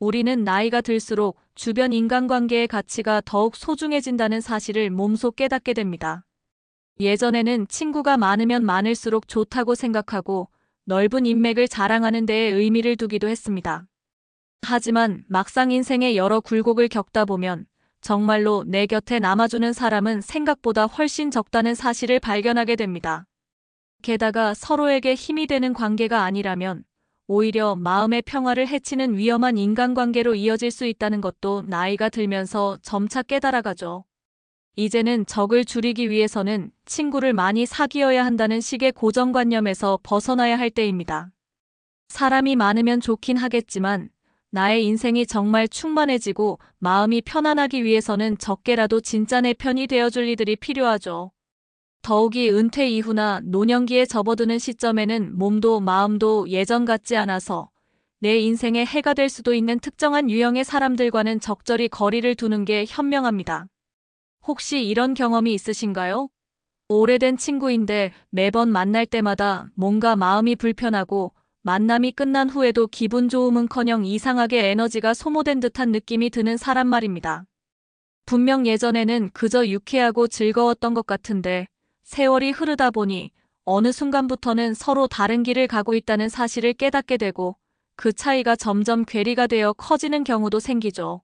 우리는 나이가 들수록 주변 인간관계의 가치가 더욱 소중해진다는 사실을 몸소 깨닫게 됩니다. 예전에는 친구가 많으면 많을수록 좋다고 생각하고 넓은 인맥을 자랑하는 데에 의미를 두기도 했습니다. 하지만 막상 인생의 여러 굴곡을 겪다 보면 정말로 내 곁에 남아주는 사람은 생각보다 훨씬 적다는 사실을 발견하게 됩니다. 게다가 서로에게 힘이 되는 관계가 아니라면 오히려 마음의 평화를 해치는 위험한 인간관계로 이어질 수 있다는 것도 나이가 들면서 점차 깨달아가죠. 이제는 적을 줄이기 위해서는 친구를 많이 사귀어야 한다는 식의 고정관념에서 벗어나야 할 때입니다. 사람이 많으면 좋긴 하겠지만 나의 인생이 정말 충만해지고 마음이 편안하기 위해서는 적게라도 진짜 내 편이 되어줄 이들이 필요하죠. 더욱이 은퇴 이후나 노년기에 접어드는 시점에는 몸도 마음도 예전 같지 않아서 내 인생에 해가 될 수도 있는 특정한 유형의 사람들과는 적절히 거리를 두는 게 현명합니다. 혹시 이런 경험이 있으신가요? 오래된 친구인데 매번 만날 때마다 뭔가 마음이 불편하고 만남이 끝난 후에도 기분 좋음은커녕 이상하게 에너지가 소모된 듯한 느낌이 드는 사람 말입니다. 분명 예전에는 그저 유쾌하고 즐거웠던 것 같은데 세월이 흐르다 보니 어느 순간부터는 서로 다른 길을 가고 있다는 사실을 깨닫게 되고 그 차이가 점점 괴리가 되어 커지는 경우도 생기죠.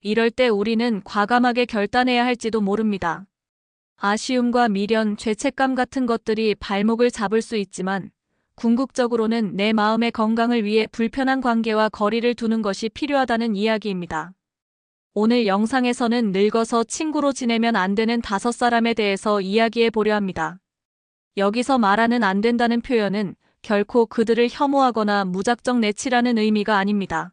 이럴 때 우리는 과감하게 결단해야 할지도 모릅니다. 아쉬움과 미련, 죄책감 같은 것들이 발목을 잡을 수 있지만 궁극적으로는 내 마음의 건강을 위해 불편한 관계와 거리를 두는 것이 필요하다는 이야기입니다. 오늘 영상에서는 늙어서 친구로 지내면 안 되는 다섯 사람에 대해서 이야기해 보려 합니다. 여기서 말하는 안 된다는 표현은 결코 그들을 혐오하거나 무작정 내치라는 의미가 아닙니다.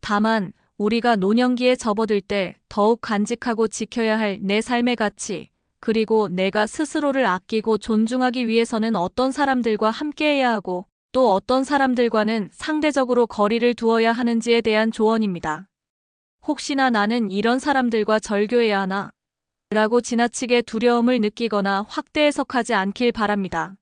다만 우리가 노년기에 접어들 때 더욱 간직하고 지켜야 할 내 삶의 가치, 그리고 내가 스스로를 아끼고 존중하기 위해서는 어떤 사람들과 함께해야 하고 또 어떤 사람들과는 상대적으로 거리를 두어야 하는지에 대한 조언입니다. 혹시나 나는 이런 사람들과 절교해야 하나? 라고 지나치게 두려움을 느끼거나 확대 해석하지 않길 바랍니다.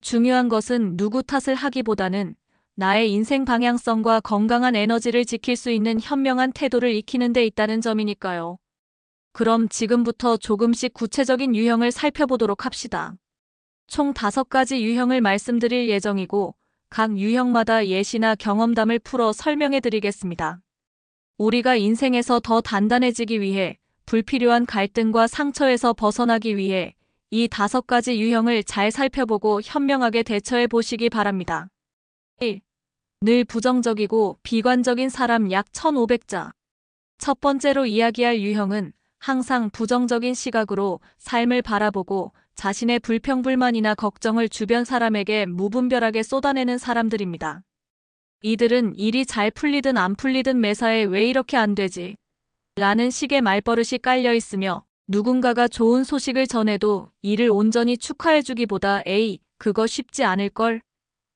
중요한 것은 누구 탓을 하기보다는 나의 인생 방향성과 건강한 에너지를 지킬 수 있는 현명한 태도를 익히는 데 있다는 점이니까요. 그럼 지금부터 조금씩 구체적인 유형을 살펴보도록 합시다. 총 다섯 가지 유형을 말씀드릴 예정이고 각 유형마다 예시나 경험담을 풀어 설명해 드리겠습니다. 우리가 인생에서 더 단단해지기 위해 불필요한 갈등과 상처에서 벗어나기 위해 이 다섯 가지 유형을 잘 살펴보고 현명하게 대처해 보시기 바랍니다. 1. 늘 부정적이고 비관적인 사람 약 1500자. 첫 번째로 이야기할 유형은 항상 부정적인 시각으로 삶을 바라보고 자신의 불평불만이나 걱정을 주변 사람에게 무분별하게 쏟아내는 사람들입니다. 이들은 일이 잘 풀리든 안 풀리든 매사에 왜 이렇게 안 되지? 라는 식의 말버릇이 깔려 있으며 누군가가 좋은 소식을 전해도 이를 온전히 축하해주기보다 에이, 그거 쉽지 않을걸?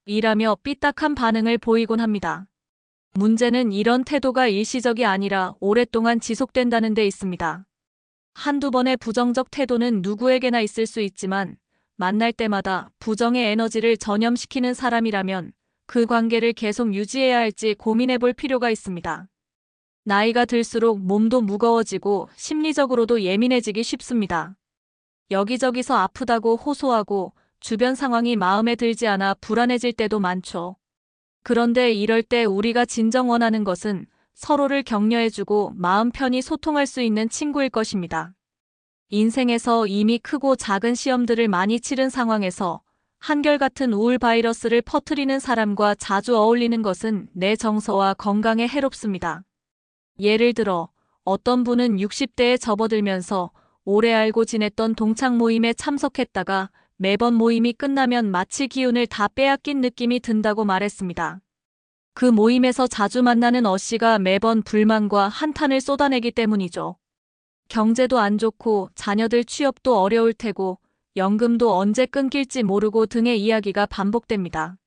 이라며 삐딱한 반응을 보이곤 합니다. 문제는 이런 태도가 일시적이 아니라 오랫동안 지속된다는 데 있습니다. 한두 번의 부정적 태도는 누구에게나 있을 수 있지만 만날 때마다 부정의 에너지를 전염시키는 사람이라면 그 관계를 계속 유지해야 할지 고민해 볼 필요가 있습니다. 나이가 들수록 몸도 무거워지고 심리적으로도 예민해지기 쉽습니다. 여기저기서 아프다고 호소하고 주변 상황이 마음에 들지 않아 불안해질 때도 많죠. 그런데 이럴 때 우리가 진정 원하는 것은 서로를 격려해주고 마음 편히 소통할 수 있는 친구일 것입니다. 인생에서 이미 크고 작은 시험들을 많이 치른 상황에서 한결같은 우울 바이러스를 퍼뜨리는 사람과 자주 어울리는 것은 내 정서와 건강에 해롭습니다. 예를 들어 어떤 분은 60대에 접어들면서 오래 알고 지냈던 동창 모임에 참석했다가 매번 모임이 끝나면 마치 기운을 다 빼앗긴 느낌이 든다고 말했습니다. 그 모임에서 자주 만나는 어 씨가 매번 불만과 한탄을 쏟아내기 때문이죠. 경제도 안 좋고 자녀들 취업도 어려울 테고 연금도 언제 끊길지 모르고 등의 이야기가 반복됩니다.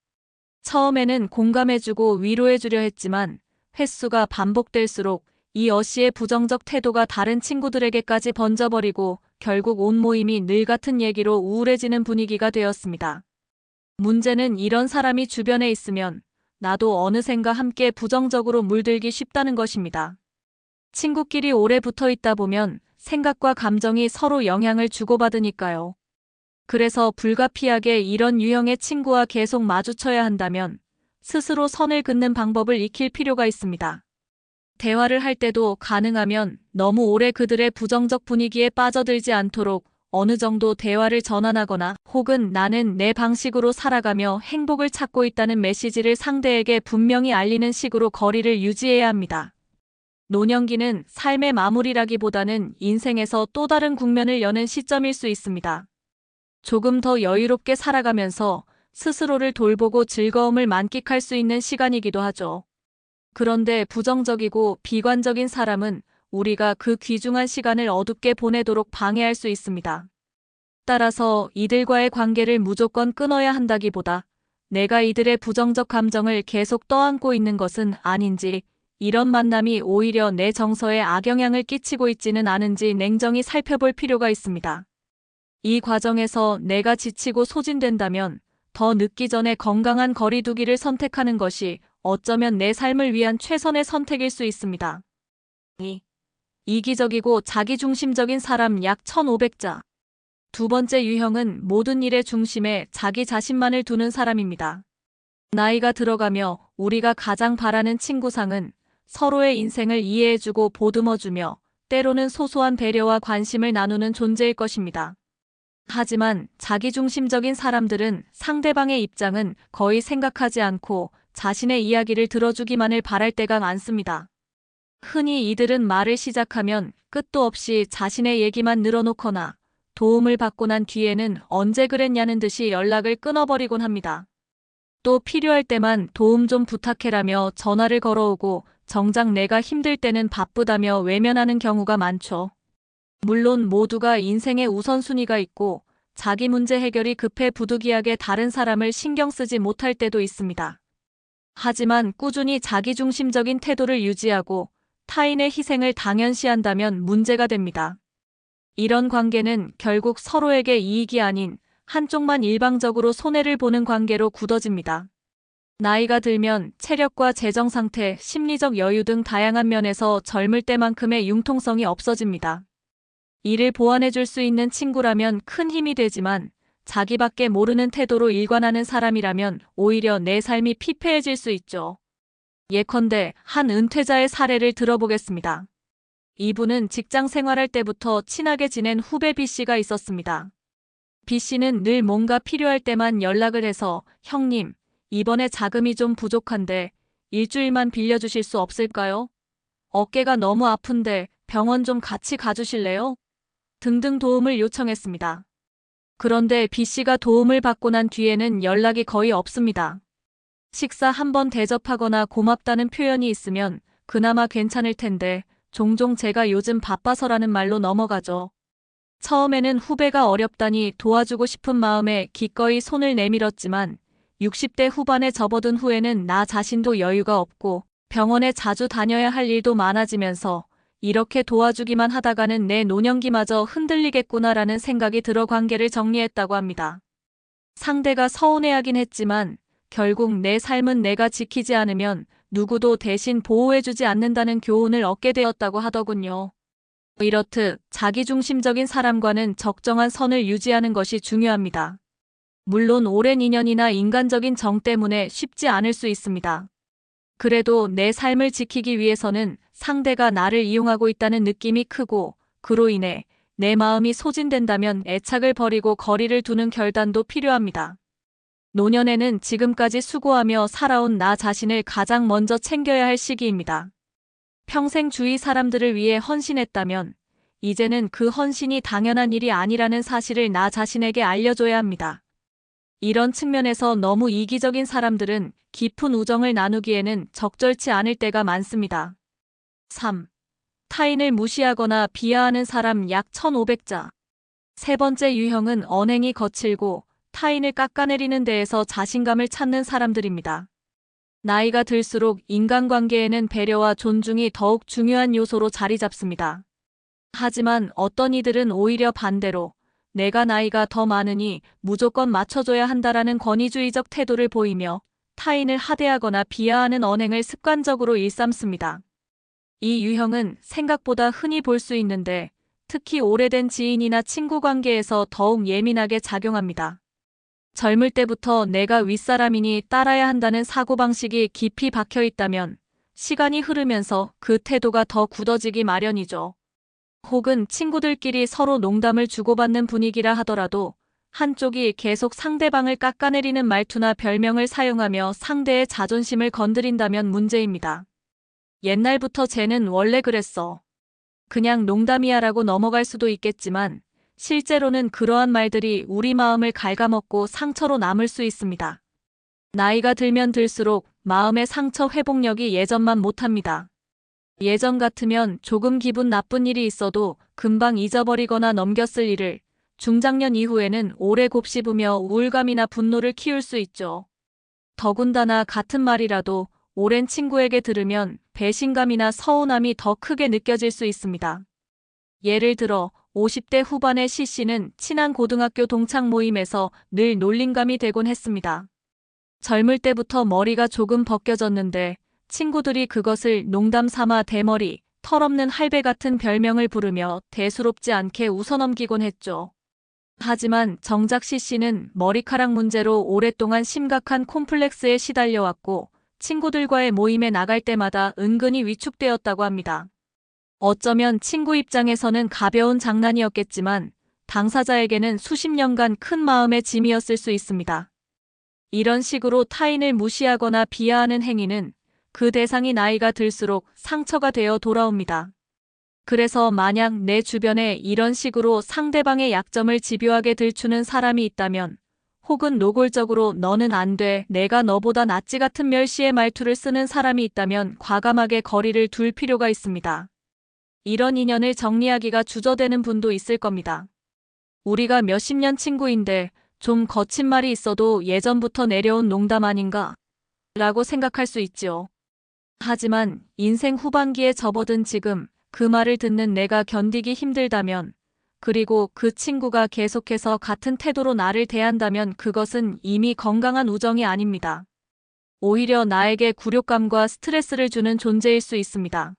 처음에는 공감해주고 위로해주려 했지만 횟수가 반복될수록 이 어씨의 부정적 태도가 다른 친구들에게까지 번져버리고 결국 온 모임이 늘 같은 얘기로 우울해지는 분위기가 되었습니다. 문제는 이런 사람이 주변에 있으면 나도 어느샌가 함께 부정적으로 물들기 쉽다는 것입니다. 친구끼리 오래 붙어 있다 보면 생각과 감정이 서로 영향을 주고받으니까요. 그래서 불가피하게 이런 유형의 친구와 계속 마주쳐야 한다면 스스로 선을 긋는 방법을 익힐 필요가 있습니다. 대화를 할 때도 가능하면 너무 오래 그들의 부정적 분위기에 빠져들지 않도록 어느 정도 대화를 전환하거나 혹은 나는 내 방식으로 살아가며 행복을 찾고 있다는 메시지를 상대에게 분명히 알리는 식으로 거리를 유지해야 합니다. 노년기는 삶의 마무리라기보다는 인생에서 또 다른 국면을 여는 시점일 수 있습니다. 조금 더 여유롭게 살아가면서 스스로를 돌보고 즐거움을 만끽할 수 있는 시간이기도 하죠. 그런데 부정적이고 비관적인 사람은 우리가 그 귀중한 시간을 어둡게 보내도록 방해할 수 있습니다. 따라서 이들과의 관계를 무조건 끊어야 한다기보다 내가 이들의 부정적 감정을 계속 떠안고 있는 것은 아닌지 이런 만남이 오히려 내 정서에 악영향을 끼치고 있지는 않은지 냉정히 살펴볼 필요가 있습니다. 이 과정에서 내가 지치고 소진된다면 더 늦기 전에 건강한 거리두기를 선택하는 것이 어쩌면 내 삶을 위한 최선의 선택일 수 있습니다. 2. 이기적이고 자기중심적인 사람 약 1500자. 두 번째 유형은 모든 일의 중심에 자기 자신만을 두는 사람입니다. 나이가 들어가며 우리가 가장 바라는 친구상은 서로의 인생을 이해해주고 보듬어주며 때로는 소소한 배려와 관심을 나누는 존재일 것입니다. 하지만 자기중심적인 사람들은 상대방의 입장은 거의 생각하지 않고 자신의 이야기를 들어주기만을 바랄 때가 많습니다. 흔히 이들은 말을 시작하면 끝도 없이 자신의 얘기만 늘어놓거나 도움을 받고 난 뒤에는 언제 그랬냐는 듯이 연락을 끊어버리곤 합니다. 또 필요할 때만 도움 좀 부탁해라며 전화를 걸어오고 정작 내가 힘들 때는 바쁘다며 외면하는 경우가 많죠. 물론 모두가 인생의 우선순위가 있고 자기 문제 해결이 급해 부득이하게 다른 사람을 신경 쓰지 못할 때도 있습니다. 하지만 꾸준히 자기중심적인 태도를 유지하고 타인의 희생을 당연시한다면 문제가 됩니다. 이런 관계는 결국 서로에게 이익이 아닌 한쪽만 일방적으로 손해를 보는 관계로 굳어집니다. 나이가 들면 체력과 재정 상태, 심리적 여유 등 다양한 면에서 젊을 때만큼의 융통성이 없어집니다. 이를 보완해 줄 수 있는 친구라면 큰 힘이 되지만 자기밖에 모르는 태도로 일관하는 사람이라면 오히려 내 삶이 피폐해질 수 있죠. 예컨대 한 은퇴자의 사례를 들어보겠습니다. 이분은 직장 생활할 때부터 친하게 지낸 후배 B씨가 있었습니다. B씨는 늘 뭔가 필요할 때만 연락을 해서 형님, 이번에 자금이 좀 부족한데 일주일만 빌려주실 수 없을까요? 어깨가 너무 아픈데 병원 좀 같이 가주실래요? 등등 도움을 요청했습니다. 그런데 B씨가 도움을 받고 난 뒤에는 연락이 거의 없습니다. 식사 한 번 대접하거나 고맙다는 표현이 있으면 그나마 괜찮을 텐데 종종 제가 요즘 바빠서라는 말로 넘어가죠. 처음에는 후배가 어렵다니 도와주고 싶은 마음에 기꺼이 손을 내밀었지만 60대 후반에 접어든 후에는 나 자신도 여유가 없고 병원에 자주 다녀야 할 일도 많아지면서 이렇게 도와주기만 하다가는 내 노년기마저 흔들리겠구나라는 생각이 들어 관계를 정리했다고 합니다. 상대가 서운해하긴 했지만 결국 내 삶은 내가 지키지 않으면 누구도 대신 보호해주지 않는다는 교훈을 얻게 되었다고 하더군요. 이렇듯 자기중심적인 사람과는 적정한 선을 유지하는 것이 중요합니다. 물론 오랜 인연이나 인간적인 정 때문에 쉽지 않을 수 있습니다. 그래도 내 삶을 지키기 위해서는 상대가 나를 이용하고 있다는 느낌이 크고 그로 인해 내 마음이 소진된다면 애착을 버리고 거리를 두는 결단도 필요합니다. 노년에는 지금까지 수고하며 살아온 나 자신을 가장 먼저 챙겨야 할 시기입니다. 평생 주위 사람들을 위해 헌신했다면 이제는 그 헌신이 당연한 일이 아니라는 사실을 나 자신에게 알려줘야 합니다. 이런 측면에서 너무 이기적인 사람들은 깊은 우정을 나누기에는 적절치 않을 때가 많습니다. 3. 타인을 무시하거나 비하하는 사람 약 1500자. 세 번째 유형은 언행이 거칠고 타인을 깎아내리는 데에서 자신감을 찾는 사람들입니다. 나이가 들수록 인간관계에는 배려와 존중이 더욱 중요한 요소로 자리 잡습니다. 하지만 어떤 이들은 오히려 반대로 내가 나이가 더 많으니 무조건 맞춰줘야 한다라는 권위주의적 태도를 보이며 타인을 하대하거나 비하하는 언행을 습관적으로 일삼습니다. 이 유형은 생각보다 흔히 볼 수 있는데 특히 오래된 지인이나 친구 관계에서 더욱 예민하게 작용합니다. 젊을 때부터 내가 윗사람이니 따라야 한다는 사고방식이 깊이 박혀 있다면 시간이 흐르면서 그 태도가 더 굳어지기 마련이죠. 혹은 친구들끼리 서로 농담을 주고받는 분위기라 하더라도 한쪽이 계속 상대방을 깎아내리는 말투나 별명을 사용하며 상대의 자존심을 건드린다면 문제입니다. 옛날부터 쟤는 원래 그랬어. 그냥 농담이야 라고 넘어갈 수도 있겠지만 실제로는 그러한 말들이 우리 마음을 갉아먹고 상처로 남을 수 있습니다. 나이가 들면 들수록 마음의 상처 회복력이 예전만 못합니다. 예전 같으면 조금 기분 나쁜 일이 있어도 금방 잊어버리거나 넘겼을 일을 중장년 이후에는 오래 곱씹으며 우울감이나 분노를 키울 수 있죠. 더군다나 같은 말이라도 오랜 친구에게 들으면 배신감이나 서운함이 더 크게 느껴질 수 있습니다. 예를 들어 50대 후반의 시 씨는 친한 고등학교 동창 모임에서 늘 놀림감이 되곤 했습니다. 젊을 때부터 머리가 조금 벗겨졌는데 친구들이 그것을 농담 삼아 대머리, 털없는 할배 같은 별명을 부르며 대수롭지 않게 웃어넘기곤 했죠. 하지만 정작 시 씨는 머리카락 문제로 오랫동안 심각한 콤플렉스에 시달려왔고 친구들과의 모임에 나갈 때마다 은근히 위축되었다고 합니다. 어쩌면 친구 입장에서는 가벼운 장난이었겠지만 당사자에게는 수십 년간 큰 마음의 짐이었을 수 있습니다. 이런 식으로 타인을 무시하거나 비하하는 행위는 그 대상이 나이가 들수록 상처가 되어 돌아옵니다. 그래서 만약 내 주변에 이런 식으로 상대방의 약점을 집요하게 들추는 사람이 있다면 혹은 노골적으로 너는 안 돼, 내가 너보다 낫지 같은 멸시의 말투를 쓰는 사람이 있다면 과감하게 거리를 둘 필요가 있습니다. 이런 인연을 정리하기가 주저되는 분도 있을 겁니다. 우리가 몇십 년 친구인데 좀 거친 말이 있어도 예전부터 내려온 농담 아닌가? 라고 생각할 수 있지요. 하지만 인생 후반기에 접어든 지금 그 말을 듣는 내가 견디기 힘들다면 그리고 그 친구가 계속해서 같은 태도로 나를 대한다면 그것은 이미 건강한 우정이 아닙니다. 오히려 나에게 굴욕감과 스트레스를 주는 존재일 수 있습니다.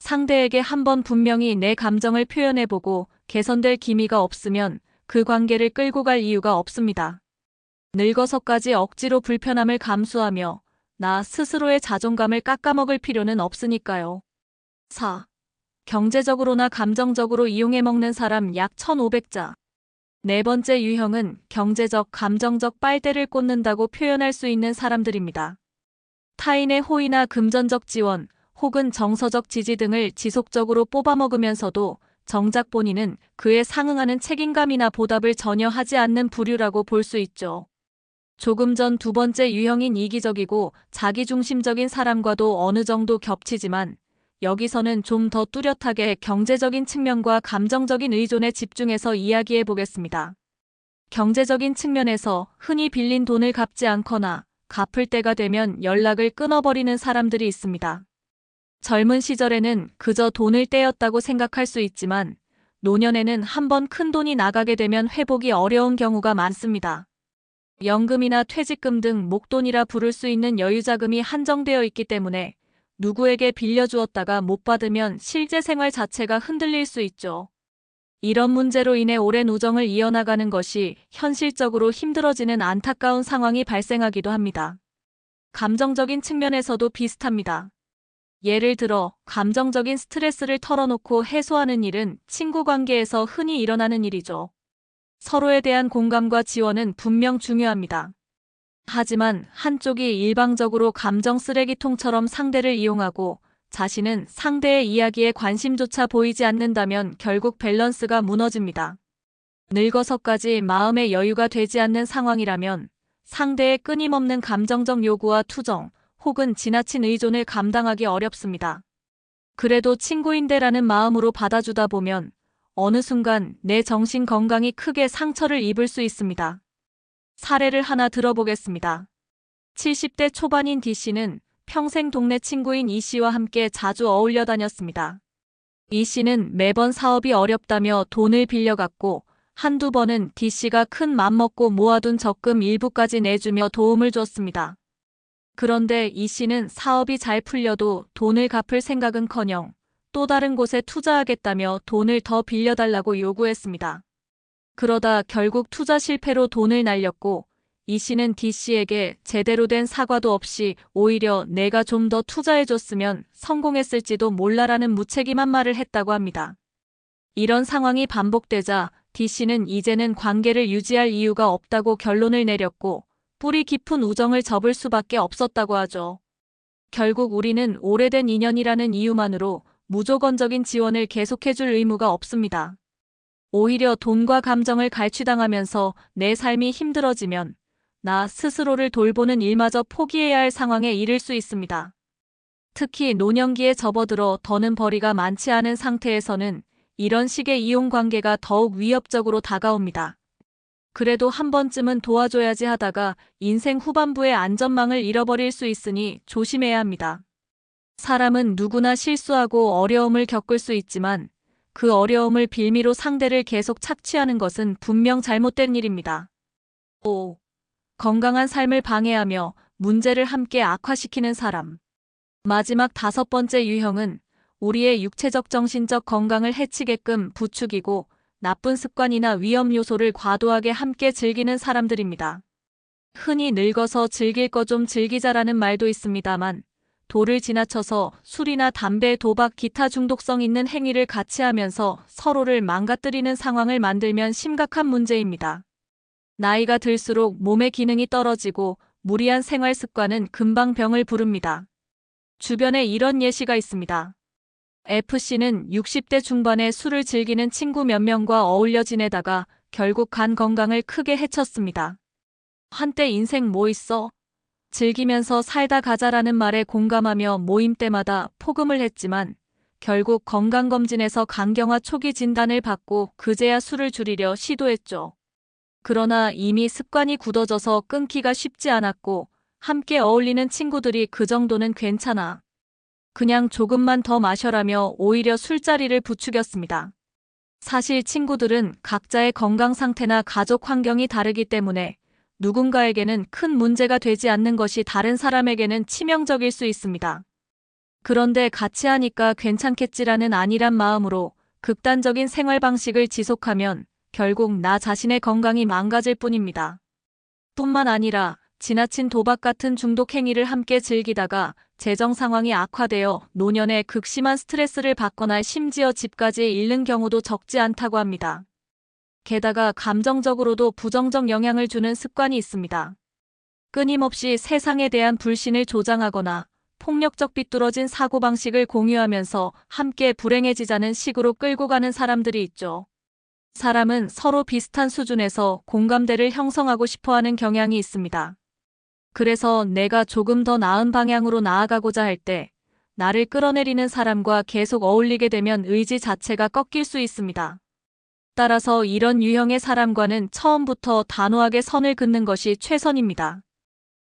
상대에게 한번 분명히 내 감정을 표현해보고 개선될 기미가 없으면 그 관계를 끌고 갈 이유가 없습니다. 늙어서까지 억지로 불편함을 감수하며 나 스스로의 자존감을 깎아먹을 필요는 없으니까요. 4. 경제적으로나 감정적으로 이용해 먹는 사람 약 1,500자. 네 번째 유형은 경제적, 감정적 빨대를 꽂는다고 표현할 수 있는 사람들입니다. 타인의 호의나 금전적 지원, 혹은 정서적 지지 등을 지속적으로 뽑아먹으면서도 정작 본인은 그에 상응하는 책임감이나 보답을 전혀 하지 않는 부류라고 볼 수 있죠. 조금 전 두 번째 유형인 이기적이고 자기중심적인 사람과도 어느 정도 겹치지만 여기서는 좀 더 뚜렷하게 경제적인 측면과 감정적인 의존에 집중해서 이야기해 보겠습니다. 경제적인 측면에서 흔히 빌린 돈을 갚지 않거나 갚을 때가 되면 연락을 끊어버리는 사람들이 있습니다. 젊은 시절에는 그저 돈을 떼었다고 생각할 수 있지만 노년에는 한번 큰 돈이 나가게 되면 회복이 어려운 경우가 많습니다. 연금이나 퇴직금 등 목돈이라 부를 수 있는 여유자금이 한정되어 있기 때문에 누구에게 빌려주었다가 못 받으면 실제 생활 자체가 흔들릴 수 있죠. 이런 문제로 인해 오랜 우정을 이어나가는 것이 현실적으로 힘들어지는 안타까운 상황이 발생하기도 합니다. 감정적인 측면에서도 비슷합니다. 예를 들어 감정적인 스트레스를 털어놓고 해소하는 일은 친구 관계에서 흔히 일어나는 일이죠. 서로에 대한 공감과 지원은 분명 중요합니다. 하지만 한쪽이 일방적으로 감정 쓰레기통처럼 상대를 이용하고 자신은 상대의 이야기에 관심조차 보이지 않는다면 결국 밸런스가 무너집니다. 늙어서까지 마음의 여유가 되지 않는 상황이라면 상대의 끊임없는 감정적 요구와 투정 혹은 지나친 의존을 감당하기 어렵습니다. 그래도 친구인데라는 마음으로 받아주다 보면 어느 순간 내 정신 건강이 크게 상처를 입을 수 있습니다. 사례를 하나 들어보겠습니다. 70대 초반인 D씨는 평생 동네 친구인 E씨와 함께 자주 어울려 다녔습니다. E씨는 매번 사업이 어렵다며 돈을 빌려갔고 한두 번은 D씨가 큰 맘먹고 모아둔 적금 일부까지 내주며 도움을 줬습니다. 그런데 이 씨는 사업이 잘 풀려도 돈을 갚을 생각은커녕 또 다른 곳에 투자하겠다며 돈을 더 빌려달라고 요구했습니다. 그러다 결국 투자 실패로 돈을 날렸고 이 씨는 D 씨에게 제대로 된 사과도 없이 오히려 내가 좀 더 투자해줬으면 성공했을지도 몰라라는 무책임한 말을 했다고 합니다. 이런 상황이 반복되자 D 씨는 이제는 관계를 유지할 이유가 없다고 결론을 내렸고 뿌리 깊은 우정을 접을 수밖에 없었다고 하죠. 결국 우리는 오래된 인연이라는 이유만으로 무조건적인 지원을 계속해줄 의무가 없습니다. 오히려 돈과 감정을 갈취당하면서 내 삶이 힘들어지면 나 스스로를 돌보는 일마저 포기해야 할 상황에 이를 수 있습니다. 특히 노년기에 접어들어 더는 벌이가 많지 않은 상태에서는 이런 식의 이용 관계가 더욱 위협적으로 다가옵니다. 그래도 한 번쯤은 도와줘야지 하다가 인생 후반부의 안전망을 잃어버릴 수 있으니 조심해야 합니다. 사람은 누구나 실수하고 어려움을 겪을 수 있지만 그 어려움을 빌미로 상대를 계속 착취하는 것은 분명 잘못된 일입니다. 5. 건강한 삶을 방해하며 문제를 함께 악화시키는 사람. 마지막 다섯 번째 유형은 우리의 육체적 정신적 건강을 해치게끔 부추기고 나쁜 습관이나 위험 요소를 과도하게 함께 즐기는 사람들입니다. 흔히 늙어서 즐길 거 좀 즐기자라는 말도 있습니다만 도를 지나쳐서 술이나 담배, 도박, 기타 중독성 있는 행위를 같이 하면서 서로를 망가뜨리는 상황을 만들면 심각한 문제입니다. 나이가 들수록 몸의 기능이 떨어지고 무리한 생활 습관은 금방 병을 부릅니다. 주변에 이런 예시가 있습니다. FC는 60대 중반에 술을 즐기는 친구 몇 명과 어울려 지내다가 결국 간 건강을 크게 해쳤습니다. 한때 인생 뭐 있어? 즐기면서 살다 가자라는 말에 공감하며 모임 때마다 포금을 했지만 결국 건강검진에서 강경화 초기 진단을 받고 그제야 술을 줄이려 시도했죠. 그러나 이미 습관이 굳어져서 끊기가 쉽지 않았고 함께 어울리는 친구들이 그 정도는 괜찮아. 그냥 조금만 더 마셔라며 오히려 술자리를 부추겼습니다. 사실 친구들은 각자의 건강 상태나 가족 환경이 다르기 때문에 누군가에게는 큰 문제가 되지 않는 것이 다른 사람에게는 치명적일 수 있습니다. 그런데 같이 하니까 괜찮겠지라는 안일한 마음으로 극단적인 생활 방식을 지속하면 결국 나 자신의 건강이 망가질 뿐입니다. 뿐만 아니라 지나친 도박 같은 중독 행위를 함께 즐기다가 재정 상황이 악화되어 노년에 극심한 스트레스를 받거나 심지어 집까지 잃는 경우도 적지 않다고 합니다. 게다가 감정적으로도 부정적 영향을 주는 습관이 있습니다. 끊임없이 세상에 대한 불신을 조장하거나 폭력적 삐뚤어진 사고방식을 공유하면서 함께 불행해지자는 식으로 끌고 가는 사람들이 있죠. 사람은 서로 비슷한 수준에서 공감대를 형성하고 싶어 하는 경향이 있습니다. 그래서 내가 조금 더 나은 방향으로 나아가고자 할 때 나를 끌어내리는 사람과 계속 어울리게 되면 의지 자체가 꺾일 수 있습니다. 따라서 이런 유형의 사람과는 처음부터 단호하게 선을 긋는 것이 최선입니다.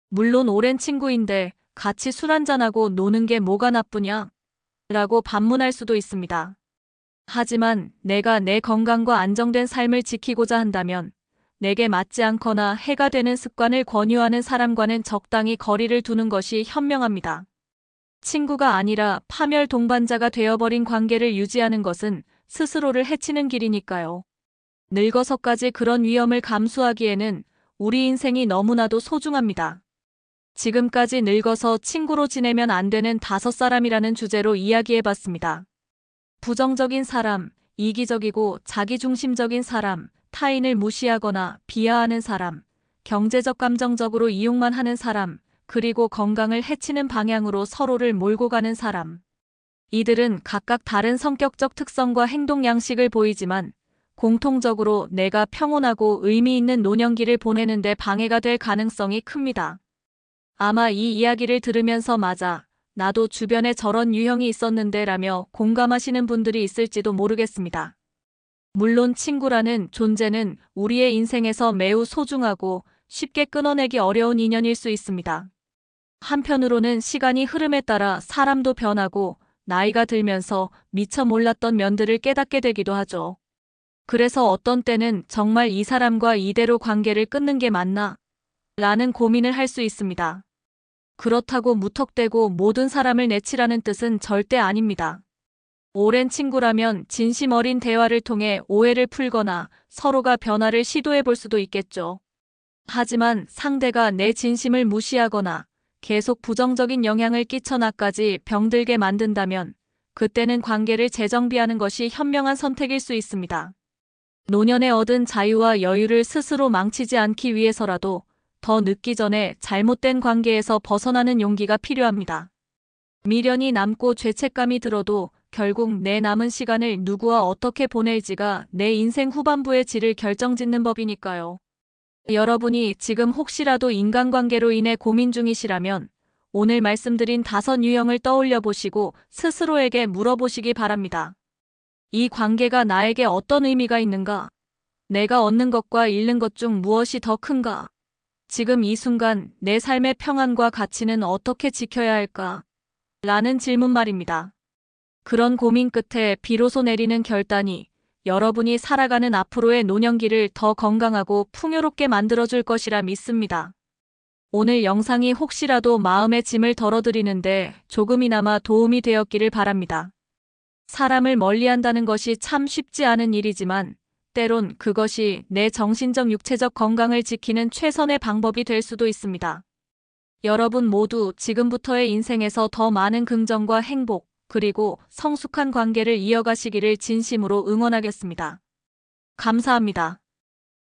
물론 오랜 친구인데 같이 술 한잔하고 노는 게 뭐가 나쁘냐? 라고 반문할 수도 있습니다. 하지만 내가 내 건강과 안정된 삶을 지키고자 한다면 내게 맞지 않거나 해가 되는 습관을 권유하는 사람과는 적당히 거리를 두는 것이 현명합니다. 친구가 아니라 파멸 동반자가 되어버린 관계를 유지하는 것은 스스로를 해치는 길이니까요. 늙어서까지 그런 위험을 감수하기에는 우리 인생이 너무나도 소중합니다. 지금까지 늙어서 친구로 지내면 안 되는 다섯 사람이라는 주제로 이야기해봤습니다. 부정적인 사람, 이기적이고 자기중심적인 사람, 타인을 무시하거나 비하하는 사람, 경제적 감정적으로 이용만 하는 사람, 그리고 건강을 해치는 방향으로 서로를 몰고 가는 사람. 이들은 각각 다른 성격적 특성과 행동 양식을 보이지만 공통적으로 내가 평온하고 의미 있는 노년기를 보내는데 방해가 될 가능성이 큽니다. 아마 이 이야기를 들으면서 맞아 나도 주변에 저런 유형이 있었는데 라며 공감하시는 분들이 있을지도 모르겠습니다. 물론 친구라는 존재는 우리의 인생에서 매우 소중하고 쉽게 끊어내기 어려운 인연일 수 있습니다. 한편으로는 시간이 흐름에 따라 사람도 변하고 나이가 들면서 미처 몰랐던 면들을 깨닫게 되기도 하죠. 그래서 어떤 때는 정말 이 사람과 이대로 관계를 끊는 게 맞나? 라는 고민을 할 수 있습니다. 그렇다고 무턱대고 모든 사람을 내치라는 뜻은 절대 아닙니다. 오랜 친구라면 진심 어린 대화를 통해 오해를 풀거나 서로가 변화를 시도해 볼 수도 있겠죠. 하지만 상대가 내 진심을 무시하거나 계속 부정적인 영향을 끼쳐 나까지 병들게 만든다면 그때는 관계를 재정비하는 것이 현명한 선택일 수 있습니다. 노년에 얻은 자유와 여유를 스스로 망치지 않기 위해서라도 더 늦기 전에 잘못된 관계에서 벗어나는 용기가 필요합니다. 미련이 남고 죄책감이 들어도 결국 내 남은 시간을 누구와 어떻게 보낼지가 내 인생 후반부의 질을 결정짓는 법이니까요. 여러분이 지금 혹시라도 인간관계로 인해 고민 중이시라면 오늘 말씀드린 다섯 유형을 떠올려 보시고 스스로에게 물어보시기 바랍니다. 이 관계가 나에게 어떤 의미가 있는가? 내가 얻는 것과 잃는 것 중 무엇이 더 큰가? 지금 이 순간 내 삶의 평안과 가치는 어떻게 지켜야 할까? 라는 질문 말입니다. 그런 고민 끝에 비로소 내리는 결단이 여러분이 살아가는 앞으로의 노년기를 더 건강하고 풍요롭게 만들어줄 것이라 믿습니다. 오늘 영상이 혹시라도 마음의 짐을 덜어드리는데 조금이나마 도움이 되었기를 바랍니다. 사람을 멀리한다는 것이 참 쉽지 않은 일이지만 때론 그것이 내 정신적 육체적 건강을 지키는 최선의 방법이 될 수도 있습니다. 여러분 모두 지금부터의 인생에서 더 많은 긍정과 행복, 그리고 성숙한 관계를 이어가시기를 진심으로 응원하겠습니다. 감사합니다.